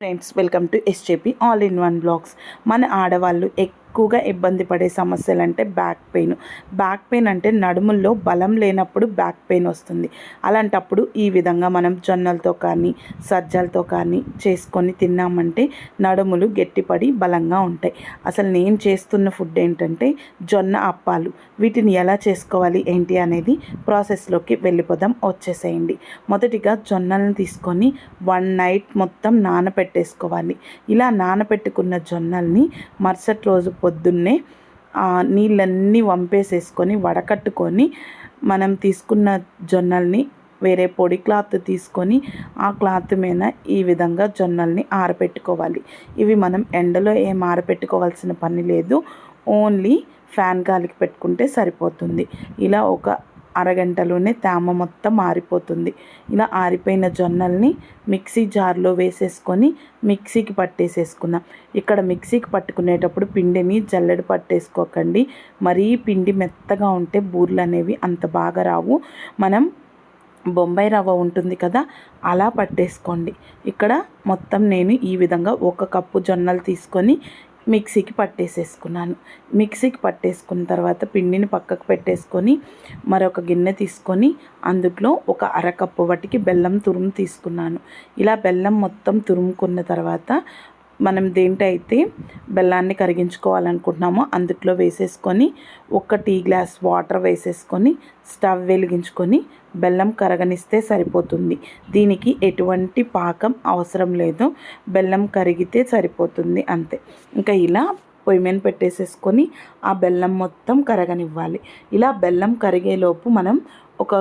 Friends welcome to SJP all in one blogs మన ఆడవాళ్ళు ఎక్కువగా ఇబ్బంది పడే సమస్యలు అంటే బ్యాక్ పెయిన్ బ్యాక్ పెయిన్ అంటే నడుముల్లో బలం లేనప్పుడు బ్యాక్ పెయిన్ వస్తుంది. అలాంటప్పుడు ఈ విధంగా మనం జొన్నలతో కానీ సజ్జలతో కానీ చేసుకొని తిన్నామంటే నడుములు గట్టిపడి బలంగా ఉంటాయి. అసలు నేను చేస్తున్న ఫుడ్ ఏంటంటే జొన్న అప్పాలు. వీటిని ఎలా చేసుకోవాలి ఏంటి అనేది ప్రాసెస్లోకి వెళ్ళిపోదాం. వచ్చేసేయండి. మొదటిగా జొన్నలను తీసుకొని వన్ నైట్ మొత్తం నానబెట్టేసుకోవాలి ఇలా నానబెట్టుకున్న జొన్నల్ని మరుసటి రోజు పొద్దున్నే ఆ, నీళ్ళన్నీ వంపేసేసుకొని వడకట్టుకొని మనం తీసుకున్న జొన్నల్ని వేరే పొడి క్లాత్ తీసుకొని ఆ క్లాత్ మీద ఈ విధంగా జొన్నల్ని ఆరబెట్టుకోవాలి ఇవి మనం ఎండలో ఏం ఆరబెట్టుకోవాల్సిన పని లేదు. ఓన్లీ ఫ్యాన్ గాలికి పెట్టుకుంటే సరిపోతుంది. ఇలా ఒక అరగంటలోనే తేమ మొత్తం ఆరిపోతుంది. ఇలా ఆరిపోయిన జొన్నల్ని మిక్సీ జార్లో వేసేసుకొని మిక్సీకి పట్టేసేసుకుందాం. ఇక్కడ మిక్సీకి పట్టుకునేటప్పుడు పిండిని జల్లెడ పట్టేసుకోకండి. మరీ పిండి మెత్తగా ఉంటే బూర్లు అనేవి అంత బాగా రావు. మనం బొంబాయి రవ్వ ఉంటుంది కదా అలా పట్టేసుకోండి. ఇక్కడ మొత్తం నేను ఈ విధంగా ఒక కప్పు జొన్నలు తీసుకొని మిక్సీకి పట్టేసేసుకున్నాను. మిక్సీకి పట్టేసుకున్న తర్వాత పిండిని పక్కకు పెట్టేసుకొని మరొక గిన్నె తీసుకొని అందులో ఒక అరకప్పు వాటికి బెల్లం తురుము తీసుకున్నాను. ఇలా బెల్లం మొత్తం తురుముకున్న తర్వాత మనం దేంటైతే బెల్లాన్ని కరిగించుకోవాలనుకుంటున్నామో అందుట్లో వేసేసుకొని ఒక టీ గ్లాస్ వాటర్ వేసేసుకొని స్టవ్ వెలిగించుకొని బెల్లం కరగనిస్తే సరిపోతుంది. దీనికి ఎటువంటి పాకం అవసరం లేదు. బెల్లం కరిగితే సరిపోతుంది అంతే. ఇంకా ఇలా పొయ్యి మీద పెట్టేసేసుకొని ఆ బెల్లం మొత్తం కరగనివ్వాలి. ఇలా బెల్లం కరిగేలోపు మనం ఒక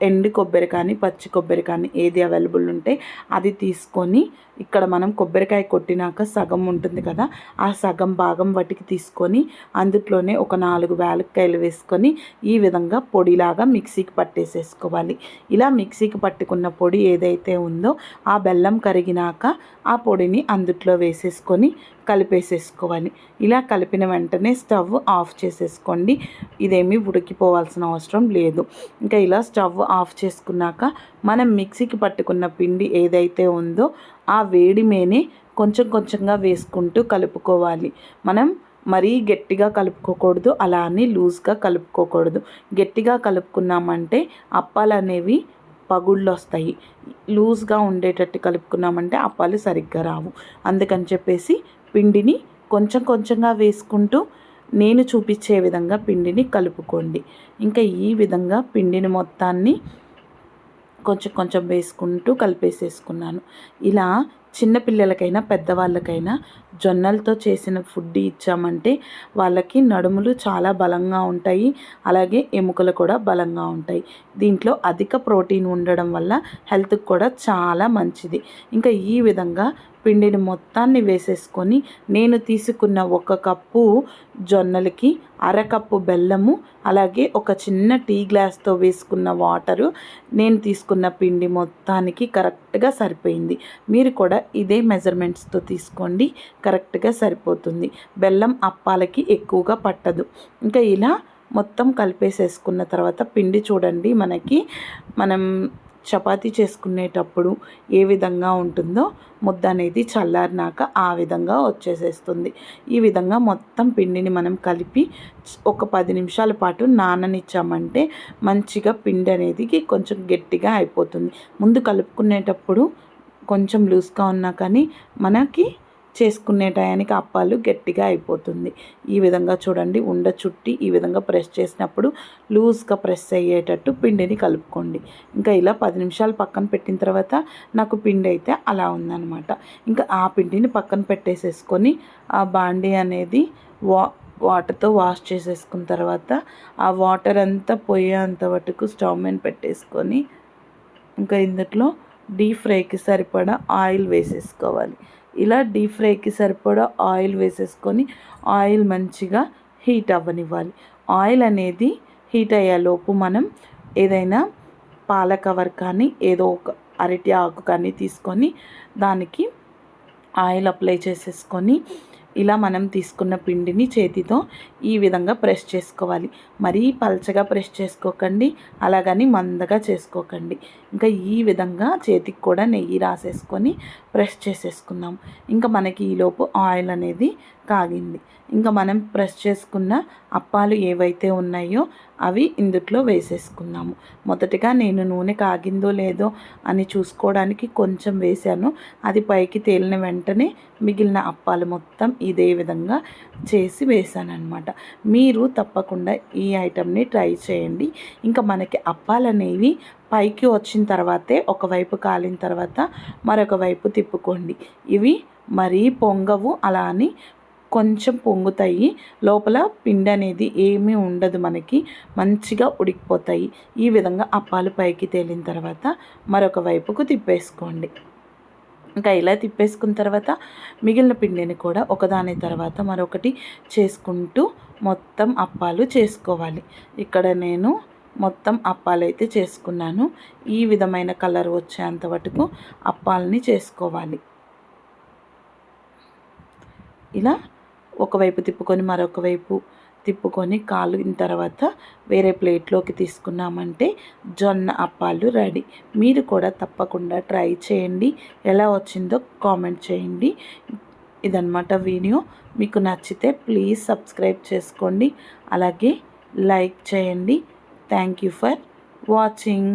ఎండు కొబ్బరి కానీ పచ్చి కొబ్బరి కానీ ఏది అవైలబుల్ ఉంటే అది తీసుకొని ఇక్కడ మనం కొబ్బరికాయ కొట్టినాక సగం ఉంటుంది కదా ఆ సగం భాగం వాటికి తీసుకొని అందుట్లోనే ఒక నాలుగు వేలక్కాయలు వేసుకొని ఈ విధంగా పొడిలాగా మిక్సీకి పట్టేసేసుకోవాలి. ఇలా మిక్సీకి పట్టుకున్న పొడి ఏదైతే ఉందో ఆ బెల్లం కరిగినాక ఆ పొడిని అందుట్లో వేసేసుకొని కలిపేసేసుకోవాలి. ఇలా కలిపిన వెంటనే స్టవ్ ఆఫ్ చేసేసుకోండి. ఇదేమీ ఉడికిపోవాల్సిన అవసరం లేదు. ఇంకా ఇలా స్టవ్ ఆఫ్ చేసుకున్నాక మనం మిక్సీకి పట్టుకున్న పిండి ఏదైతే ఉందో ఆ వేడిమేని కొంచెం కొంచెంగా వేసుకుంటూ కలుపుకోవాలి. మనం మరీ గట్టిగా కలుపుకోకూడదు అలా అని లూజ్గా కలుపుకోకూడదు. గట్టిగా కలుపుకున్నామంటే అప్పాలు అనేవి పగుళ్ళు వస్తాయి లూజ్గా ఉండేటట్టు కలుపుకున్నామంటే అప్పాలు సరిగ్గా రావు. అందుకని చెప్పేసి పిండిని కొంచెం కొంచెంగా వేసుకుంటూ నేను చూపించే విధంగా పిండిని కలుపుకోండి. ఇంకా ఈ విధంగా పిండిని మొత్తాన్ని కొంచెం కొంచెం వేసుకుంటూ కలిపేసేసుకున్నాను. ఇలా చిన్నపిల్లలకైనా పెద్దవాళ్ళకైనా జొన్నలతో చేసిన ఫుడ్ ఇచ్చామంటే వాళ్ళకి నడుములు చాలా బలంగా ఉంటాయి. అలాగే ఎముకలు కూడా బలంగా ఉంటాయి. దీంట్లో అధిక ప్రోటీన్ ఉండడం వల్ల హెల్త్కి కూడా చాలా మంచిది. ఇంకా ఈ విధంగా పిండిని మొత్తాన్ని వేసేసుకొని నేను తీసుకున్న ఒక కప్పు జొన్నలకి అరకప్పు బెల్లము అలాగే ఒక చిన్న టీ గ్లాస్తో వేసుకున్న వాటరు నేను తీసుకున్న పిండి మొత్తానికి కరెక్ట్గా సరిపోయింది. మీరు కూడా ఇదే మెజర్మెంట్స్తో తీసుకోండి కరెక్ట్గా సరిపోతుంది. బెల్లం అప్పాలకి ఎక్కువగా పట్టదు. ఇంకా ఇలా మొత్తం కలిపేసేసుకున్న తర్వాత పిండి చూడండి మనకి. మనం చపాతీ చేసుకునేటప్పుడు ఏ విధంగా ఉంటుందో ముద్ద అనేది చల్లారినాక ఆ విధంగా వచ్చేసేస్తుంది. ఈ విధంగా మొత్తం పిండిని మనం కలిపి ఒక పది నిమిషాల పాటు నాననిచ్చామంటే మంచిగా పిండి అనేది కొంచెం గట్టిగా అయిపోతుంది. ముందు కలుపుకునేటప్పుడు కొంచెం లూజ్గా ఉన్నా కానీ మనకి చేసుకునే టయానికి అప్పాలు గట్టిగా అయిపోతుంది. ఈ విధంగా చూడండి ఉండ చుట్టి ఈ విధంగా ప్రెస్ చేసినప్పుడు లూజ్గా ప్రెస్ అయ్యేటట్టు పిండిని కలుపుకోండి. ఇంకా ఇలా పది నిమిషాలు పక్కన పెట్టిన తర్వాత నాకు పిండి అయితే అలా ఉందన్నమాట. ఇంకా ఆ పిండిని పక్కన పెట్టేసేసుకొని ఆ బాండీ అనేది వా వాటర్తో వాష్ చేసేసుకున్న తర్వాత ఆ వాటర్ అంతా పోయేంత వరకు స్టవ్ మీద పెట్టేసుకొని ఇంకా ఇందులో డీప్ ఫ్రైకి సరిపడా ఆయిల్ వేసేసుకోవాలి. ఇలా డీప్ ఫ్రైకి సరిపడా ఆయిల్ వేసేసుకొని ఆయిల్ మంచిగా హీట్ అవ్వనివ్వాలి. ఆయిల్ అనేది హీట్ అయ్యేలోపు మనం ఏదైనా పాల కవర్ కానీ ఏదో ఒక అరటి ఆకు కానీ తీసుకొని దానికి ఆయిల్ అప్లై చేసేసుకొని ఇలా మనం తీసుకున్న పిండిని చేతితో ఈ విధంగా ప్రెస్ చేసుకోవాలి. మరీ పల్చగా ప్రెస్ చేసుకోకండి. అలాగని మందగా చేసుకోకండి. ఇంకా ఈ విధంగా చేతికి కూడా నెయ్యి రాసేసుకొని ప్రెస్ చేసేసుకుందాం. ఇంకా మనకి ఈలోపు ఆయిల్ అనేది కాగింది. ఇంకా మనం ప్రెస్ చేసుకున్న అప్పాలు ఏవైతే ఉన్నాయో అవి ఇందుట్లో వేసేసుకుందాము. మొదటగా నేను నూనె కాగిందో లేదో అని చూసుకోవడానికి కొంచెం వేశాను. అది పైకి తేలిన వెంటనే మిగిలిన అప్పాలు మొత్తం ఇదే విధంగా చేసి వేసాను అనమాట మీరు తప్పకుండా ఈ ఐటెంని ట్రై చేయండి. ఇంకా మనకి అప్పాలు అనేవి పైకి వచ్చిన తర్వాతే ఒకవైపు కాలిన తర్వాత మరొక వైపు తిప్పుకోండి. ఇవి మరీ పొంగవు అలా అని కొంచెం పొంగుతాయి. లోపల పిండి అనేది ఏమీ ఉండదు మనకి. మంచిగా ఉడికిపోతాయి. ఈ విధంగా అప్పాలు పైకి తేలిన తర్వాత మరొక వైపుకు తిప్పేసుకోండి. ఇంకా ఇలా తిప్పేసుకున్న తర్వాత మిగిలిన పిండిని కూడా ఒకదాని తర్వాత మరొకటి చేసుకుంటూ మొత్తం అప్పాలు చేసుకోవాలి. ఇక్కడ నేను మొత్తం అప్పాలు అయితే చేసుకున్నాను. ఈ విధమైన కలర్ వచ్చేంత వరకు అప్పాలని చేసుకోవాలి. ఇలా ఒకవైపు తిప్పుకొని మరొక వైపు తిప్పుకొని కాలిన తర్వాత వేరే ప్లేట్లోకి తీసుకున్నామంటే జొన్న అప్పాలు రెడీ. మీరు కూడా తప్పకుండా ట్రై చేయండి. ఎలా వచ్చిందో కామెంట్ చేయండి. ఇదనమాట వీడియో. మీకు నచ్చితే ప్లీజ్ సబ్స్క్రైబ్ చేసుకోండి. అలాగే లైక్ చేయండి. Thank you for watching.